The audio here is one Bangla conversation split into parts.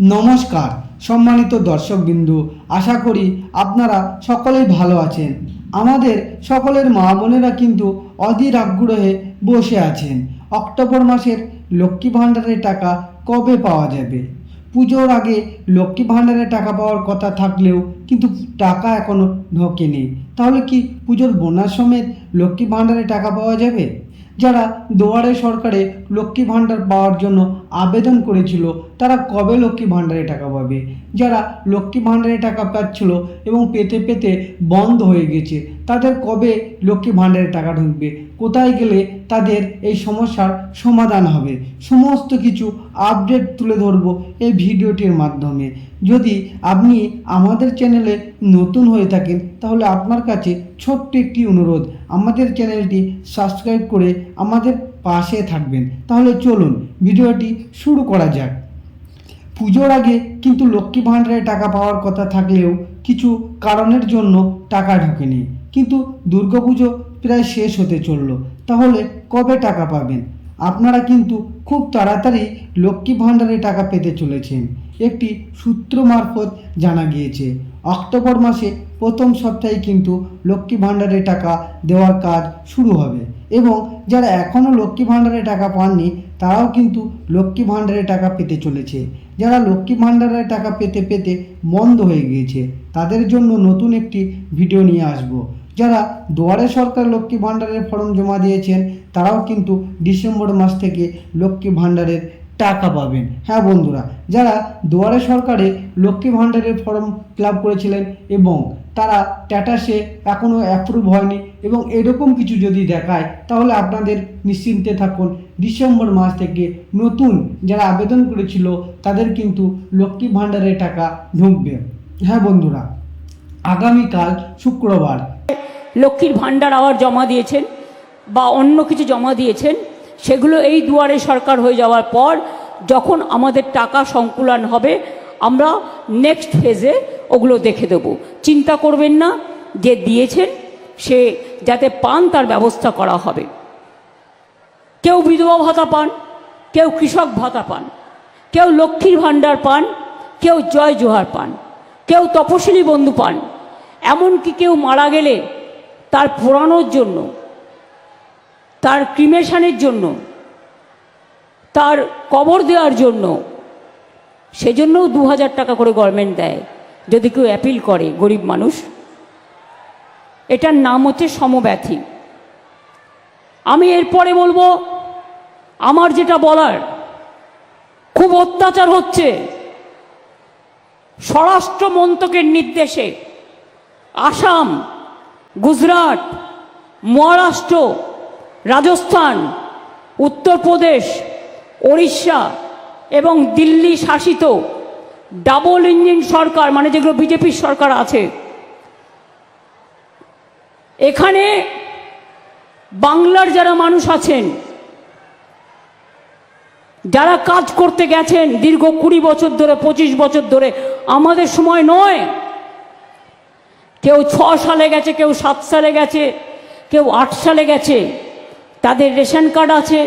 নমস্কার, সম্মানিত দর্শকবিন্দু, আশা করি আপনারা সকলেই ভালো আছেন। আমাদের সকলের মা বোনেরা কিন্তু অধীর আগ্রহে বসে আছেন। অক্টোবর মাসের লক্ষ্মী ভাণ্ডারের টাকা কবে পাওয়া যাবে? পুজোর আগে লক্ষ্মী ভাণ্ডারের টাকা পাওয়ার কথা থাকলেও কিন্তু টাকা এখনও ঢোকেনি। তাহলে কি পুজোর বোনার সমেত লক্ষ্মী ভাণ্ডারে টাকা পাওয়া যাবে? যারা দুয়ারে সরকারে লক্ষ্মী ভাণ্ডার পাওয়ার জন্য আবেদন করেছিল, তারা কবে লক্ষ্মী ভাণ্ডারে টাকা পাবে? যারা লক্ষ্মী ভাণ্ডারে টাকা পাচ্ছিল এবং পেতে পেতে বন্ধ হয়ে গেছে, তাদের কবে লক্ষ্মী ভাণ্ডারে টাকা ঢুকবে? কোথায় গেলে তাদের এই সমস্যার সমাধান হবে? সমস্ত কিছু আপডেট তুলে ধরবো এই ভিডিওটির মাধ্যমে। যদি আপনি আমাদের চ্যানেলে নতুন হয়ে থাকেন, তাহলে আপনার কাছে ছোট্ট একটি অনুরোধ, আমাদের চ্যানেলটি সাবস্ক্রাইব করে আমাদের পাশে থাকবেন। তাহলে চলুন ভিডিওটি শুরু করা যাক। পুজোর আগে কিন্তু লক্ষ্মী ভাণ্ডারে টাকা পাওয়ার কথা থাকলেও কিছু কারণের জন্য টাকা ঢোকেনি। কিন্তু দুর্গাপুজো প্রায় শেষ হতে চলল। তাহলে কবে টাকা পাবেন? আপনারা কিন্তু খুব তাড়াতাড়ি লক্ষ্মী ভাণ্ডারে টাকা পেতে চলেছেন। একটি সূত্র মারফত জানা গিয়েছে, অক্টোবর মাসে প্রথম সপ্তাহে কিন্তু লক্ষ্মী ভাণ্ডারে টাকা দেওয়ার কাজ শুরু হবে এবং যারা এখনও লক্ষ্মী ভাণ্ডারে টাকা পাননি, তারাও কিন্তু লক্ষ্মী ভাণ্ডারে টাকা পেতে চলেছে। যারা লক্ষ্মী ভাণ্ডারের টাকা পেতে পেতে বন্ধ হয়ে গিয়েছে, তাদের জন্য নতুন একটি ভিডিও নিয়ে আসব। যারা দুয়ারে সরকার লক্ষ্মী ভাণ্ডারের ফর্ম জমা দিয়েছেন, তারাও কিন্তু ডিসেম্বর মাস থেকে লক্ষ্মী ভাণ্ডারের টাকা পাবেন। হ্যাঁ বন্ধুরা, যারা দুয়ারে সরকারে লক্ষ্মী ভাণ্ডারের ফর্ম ফিল করেছিলেন এবং তারা স্ট্যাটাসে এখনও অ্যাপ্রুভ হয়নি এবং এরকম কিছু যদি দেখায়, তাহলে আপনাদের নিশ্চিন্তে থাকুন, ডিসেম্বর মাস থেকে নতুন যারা আবেদন করেছিল, তাদের কিন্তু লক্ষ্মী ভাণ্ডারের টাকা ঢুকবে। হ্যাঁ বন্ধুরা, আগামীকাল শুক্রবার লক্ষ্মীর ভাণ্ডার আবার জমা দিয়েছেন বা অন্য কিছু জমা দিয়েছেন, সেগুলো এই দুয়ারে সরকার হয়ে যাওয়ার পর যখন আমাদের টাকা সংকুলন হবে, আমরা নেক্সট ফেজে ওগুলো দেখে দেব। চিন্তা করবেন না, যে দিয়েছেন, সে যাতে পান তার ব্যবস্থা করা হবে। কেউ বিধবা ভাতা পান, কেউ কৃষক ভাতা পান, কেউ লক্ষ্মীর ভাণ্ডার পান, কেউ জয় জোহার পান, কেউ তপশিলি বন্ধু পান, এমনকি কেউ মারা গেলে তার পোড়ানোর জন্য, তার ক্রিমেশানের জন্য, তার কবর দেওয়ার জন্য, সেজন্যও দু হাজার টাকা করে গভর্নমেন্ট দেয়, যদি কেউ অ্যাপিল করে গরিব মানুষ। এটার নাম হচ্ছে সমব্যাথি। আমি এরপরে বলব, আমার যেটা বলার, খুব অত্যাচার হচ্ছে স্বরাষ্ট্র মন্ত্রকের নির্দেশে আসাম গুজরাট, মহারাষ্ট্র, রাজস্থান, উত্তরপ্রদেশ, ওড়িশা এবং দিল্লি শাসিত ডাবল ইঞ্জিন সরকার মানে যেগুলো বিজেপির সরকার আছে। এখানে বাংলার যারা মানুষ আছেন, যারা কাজ করতে গেছেন দীর্ঘ কুড়ি বছর ধরে, পঁচিশ বছর ধরে, আমাদের সময় নয়। কেউ ছ সালে গেছে, কেউ সাত সালে গেছে, কেউ আট সালে গেছে। তাদের রেশন কার্ড আছে,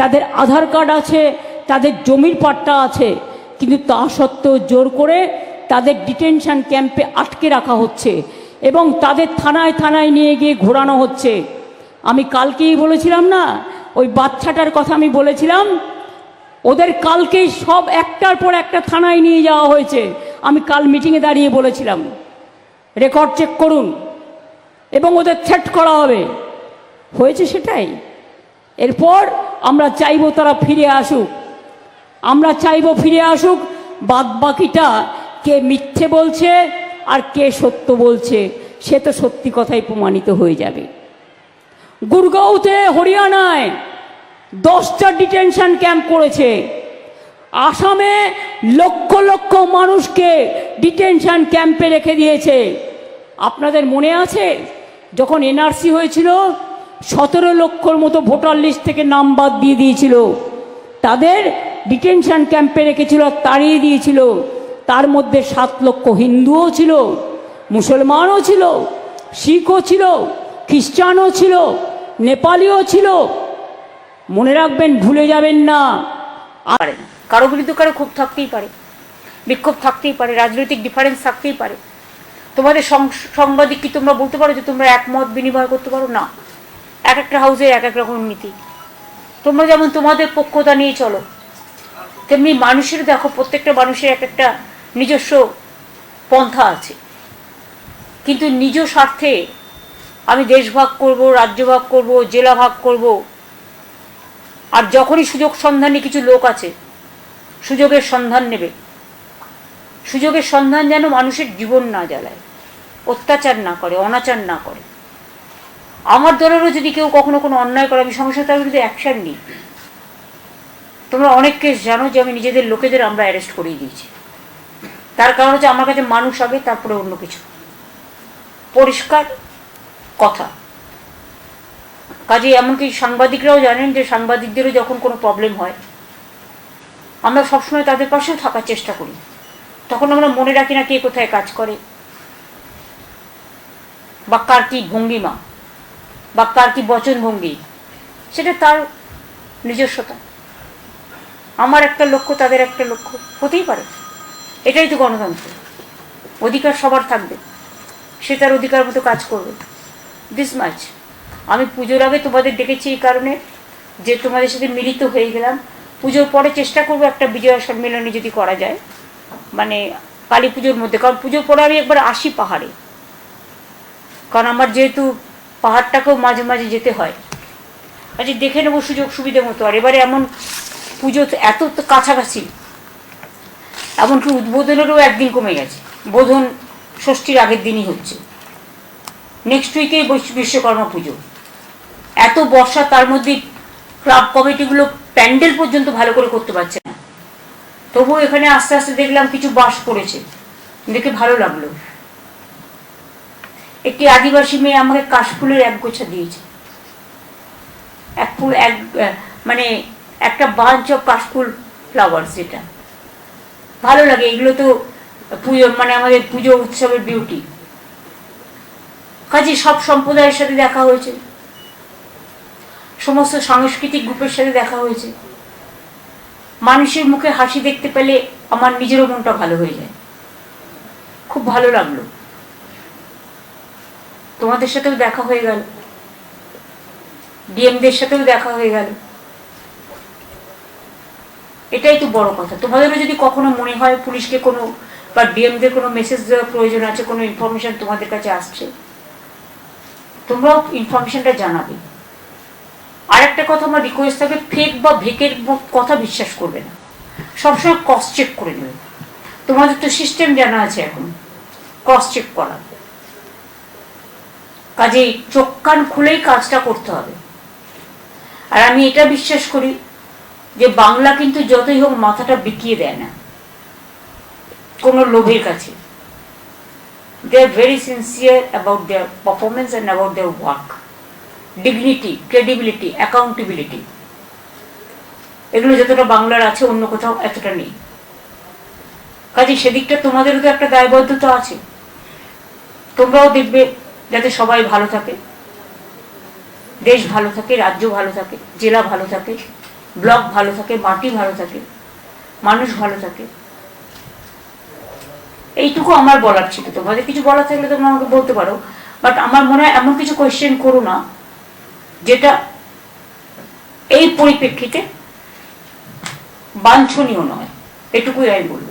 তাদের আধার কার্ড আছে, তাদের জমির পাট্টা আছে। কিন্তু তা সত্ত্বেও জোর করে তাদের ডিটেনশন ক্যাম্পে আটকে রাখা হচ্ছে এবং তাদের থানায় থানায় নিয়ে গিয়ে ঘোরানো হচ্ছে। আমি কালকেই বলেছিলাম না, ওই বাচ্চাটার কথা আমি বলেছিলাম, ওদের কালকেই সব একটার পর একটা থানায় নিয়ে যাওয়া হয়েছে। আমি কাল মিটিংয়ে দাঁড়িয়ে বলেছিলাম। রেকর্ড চেক করুন, এবং ওদের থ্রেট করা হবে। হয়েছে সেটাই। এরপর আমরা চাইব তারা ফিরে আসুক। আমরা চাইব ফিরে আসুক বাদ বাকিটা কে মিথ্যে বলছে আর কে সত্য বলছে, সে তো সত্যি কথাই প্রমাণিত হয়ে যাবে। গুরগাঁওতে হরিয়ানায় দশটা ডিটেনশন ক্যাম্প করেছে। আসামে লক্ষ লক্ষ মানুষকে ডিটেনশন ক্যাম্পে রেখে দিয়েছে। আপনাদের মনে আছে? যখন এনআরসি হয়েছিল, সতেরো লক্ষর মতো ভোটার লিস্ট থেকে নাম বাদ দিয়ে দিয়েছিল। তাদের ডিটেনশন ক্যাম্পে রেখেছিল, তাড়িয়ে দিয়েছিল। তার মধ্যে সাত লক্ষ হিন্দুও ছিল, মুসলমানও ছিল, শিখও ছিল, খ্রিস্টানও ছিল, নেপালিও ছিল। মনে রাখবেন, ভুলে যাবেন না। আর কারও বিরুদ্ধে কারও ক্ষোভ থাকতেই পারে, বিক্ষোভ থাকতেই পারে, রাজনৈতিক ডিফারেন্স থাকতেই পারে। তোমাদের সাংবাদিক কি তোমরা বলতে পারো যে তোমরা একমত, বিনিময় করতে পারো? না। এক একটা হাউসে এক এক রকম নীতি। তোমরা যেমন তোমাদের পক্ষতা নিয়ে চলো, তেমনি মানুষের দেখো, প্রত্যেকটা মানুষের এক একটা নিজস্ব পন্থা আছে। কিন্তু নিজ স্বার্থে আমি দেশ ভাগ করব, রাজ্য ভাগ করব, জেলা ভাগ করব, আর যখনই সুযোগ সন্ধানে কিছু লোক আছে, সুযোগের সন্ধান নেবে। সুযোগের সন্ধান যেন মানুষের জীবন না জ্বালায়, অত্যাচার না করে, অনাচার না করে। আমার দলেরও যদি কেউ কখনো কোনো অন্যায় করে, আমি সঙ্গে তার বিরুদ্ধে অ্যাকশান নিই। তোমরা অনেক কেস জানো যে আমি নিজেদের লোকেদের আমরা অ্যারেস্ট করিয়ে দিয়েছি। তার কারণ হচ্ছে আমার কাছে মানুষ আগে তারপরে অন্য কিছু। পরিষ্কার কথা। কাজে এমনকি সাংবাদিকরাও জানেন যে সাংবাদিকদেরও যখন কোনো প্রবলেম হয়, আমরা সবসময় তাদের পাশেও থাকার চেষ্টা করি। তখন আমরা মনে রাখি না কে কোথায় কাজ করে। বা কার কি ভঙ্গিমা? বা কার কি বচন ভঙ্গি সেটা তার নিজস্বতা। আমার একটা লক্ষ্য, তাদের একটা লক্ষ্য। হতেই পারে। এটাই তো গণতন্ত্র। অধিকার সবার থাকবে। সে তার অধিকার মতো কাজ করবে। দিস মাচ আমি পুজোর আগে তোমাদের ডেকেছি এই কারণে যে তোমাদের সাথে মিলিত হয়ে গেলাম। পুজোর পরে চেষ্টা করব একটা বিজয়া সম্মেলনী যদি করা যায়। মানে কালী পুজোর মধ্যে, কারণ পুজোর পরে আমি একবার আসি পাহাড়ে। কারণ আমার যেহেতু পাহাড়টাকেও মাঝে মাঝে যেতে হয়। আচ্ছা দেখে নেব সুযোগ সুবিধে মতো। আর এবারে এমন পুজো এত কাছাকাছি। এমনকি উদ্বোধনেরও একদিন কমে গেছে। বোধন ষষ্ঠীর আগের দিনই হচ্ছে। নেক্সট উইকেই বিশ্বকর্মা পুজো। এত বর্ষা, তার মধ্যে ক্লাব কমিটিগুলো প্যান্ডেল পর্যন্ত ভালো করে করতে পারছে তবুও এখানে আস্তে আস্তে দেখলাম কিছু বাস পড়েছে। দেখে ভালো লাগল। একটি আদিবাসী মেয়ে আমাকে কাশফুলের এক গোছা দিয়েছে। এক ফুল, এক মানে একটা বাঞ্চ অফ কাশফুল ফ্লাওয়ার্স যেটা। ভালো লাগে, এগুলো তো পুজো মানে আমাদের পুজো উৎসবের বিউটি কাজে সব সম্প্রদায়ের সাথে দেখা হয়েছে। সমস্ত সাংস্কৃতিক গ্রুপের সাথে দেখা হয়েছে। মানুষের মুখে হাসি দেখতে পেলে আমার নিজেরও মনটা ভালো হয়ে যায়। খুব ভালো লাগল। তোমাদের সাথেও দেখা হয়ে গেল। ডিএমদের সাথেও দেখা হয়ে গেল। এটাই তো বড় কথা। তোমাদেরও যদি কখনো মনে হয় পুলিশকে কোনো বা ডিএমদের কোনো মেসেজ দেওয়ার প্রয়োজন আছে, কোনো ইনফরমেশন তোমাদের কাছে আসছে, তোমরাও ইনফরমেশনটা জানাবে। আর একটা কথা আমার রিকোয়েস্ট থাকবে ফেক বা ভেকের কথা বিশ্বাস করবে না। সবসময় ক্রস চেক করে নেবে তোমাদের তো সিস্টেম জানা আছে এখন। ক্রস চেক করা। কাজেই চোখ কান খুলেই কাজটা করতে হবে। আর আমি এটা বিশ্বাস করি যে বাংলা কিন্তু যতই হোক মাথাটা বিকিয়ে দেয় না। কোনো লোভের কাছে। They are very sincere about their performance and about their work dignity credibility accountability এগুলো যতটা বাংলার আছে, অন্য কোথাও এতটা নেই। কাজে সেদিকটা তোমাদেরও তো একটা দায়বদ্ধতা আছে। তোমরাও দেখবে যাতে সবাই ভালো থাকে। দেশ ভালো থাকে, রাজ্য ভালো থাকে, জেলা ভালো থাকে, ব্লক ভালো থাকে, মাটি ভালো থাকে, মানুষ ভালো থাকে। এইটুকু আমার বলার ছিল। তোমাদের কিছু বলার থাকলে তোমরা আমাকে বলতে পারো। বাট আমার মনে হয় এমন কিছু কোয়েশ্চেন করো না যেটা এই পরিপ্রেক্ষিতে বাঞ্ছনীয় নয় এটুকুই আমি বলব।